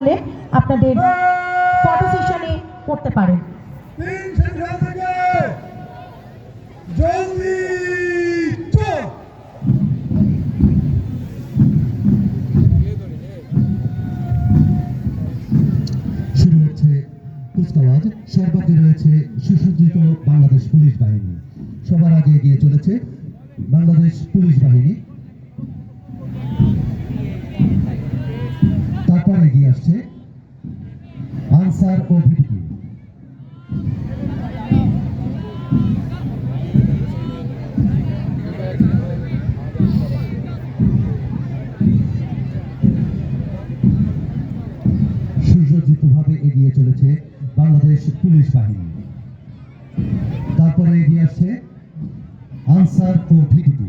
হলে আপনাদের ফটো সেশনে করতে পারেন। শুরু হচ্ছে কুচকাওয়াজ সর্বাগ্রে রয়েছে সুসজ্জিত বাংলাদেশ পুলিশ বাহিনী। সবার আগে এগিয়ে চলেছে বাংলাদেশ পুলিশ বাহিনী। পুলিশ বাহিনী। তারপরে এগিয়ে আসছে আনসার ও ভিডিপি।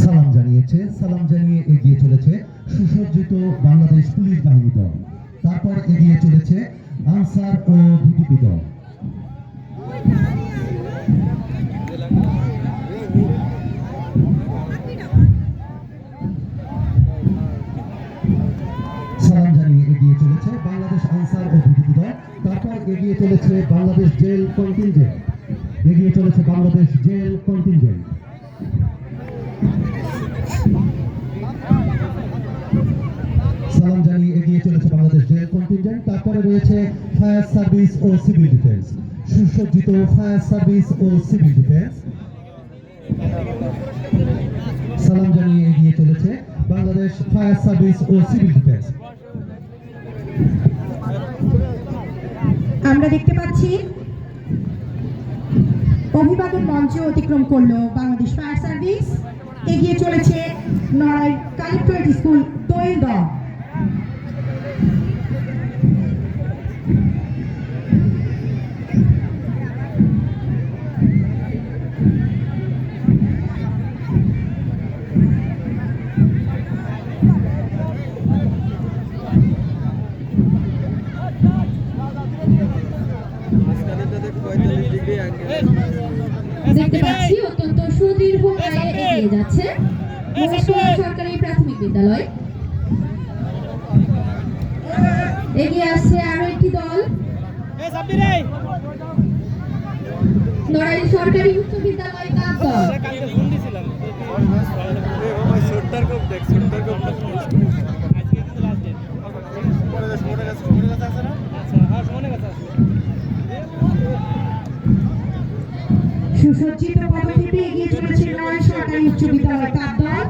সালাম জানিয়েছে, সালাম জানিয়ে এগিয়ে চলেছে সুসজ্জিত বাংলাদেশ পুলিশ বাহিনী দল। তারপর এগিয়ে চলেছে আনসার ও ভিডিপি দল। বাংলাদেশ ও ভিডিপি তারপর এগিয়ে চলেছে বাংলাদেশ জেল কন্টিনজেন্ট এগিয়ে চলেছে বাংলাদেশ জেল কন্টিনজেন্ট সালাম জানিয়ে এগিয়ে চলেছে বাংলাদেশ জেল কন্টিনজেন্ট তারপরে রয়েছে ফায়ার সার্ভিস ও সিভিল ডিফেন্স। সুসজ্জিত ফায়ার সার্ভিস ও সিভিল ডিফেন্স। সালাম জানিয়ে এগিয়ে চলেছে বাংলাদেশ ফায়ার সার্ভিস ও সিভিল ডিফেন্স। আমরা দেখতে পাচ্ছি, অভিবাদন মঞ্চ অতিক্রম করল বাংলাদেশ ফায়ার সার্ভিস। এগিয়ে চলেছে নড়াই কালেক্টরেট স্কুল দল। দেখতে পাচ্ছি অত্যন্ত সুদীর্ঘ পায়ে এগিয়ে যাচ্ছে। সরকারি প্রাথমিক বিদ্যালয়। এগিয়ে আসছে আরও একটি দল। নড়াইল সরকারি উচ্চ বিদ্যালয় দল সুসজ্জিত পদক্ষেপে এগিয়ে চলেছে নড়াইল সরকারি উচ্চ বিদ্যালয় কাপ দল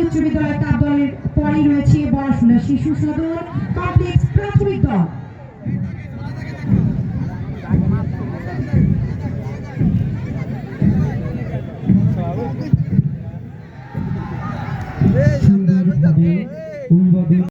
উচ্চ বিদ্যালয় কাপ দলের পরেই রয়েছে বড়শুলা শিশু সদন। কমপ্লেক্স এই সামনে আসুন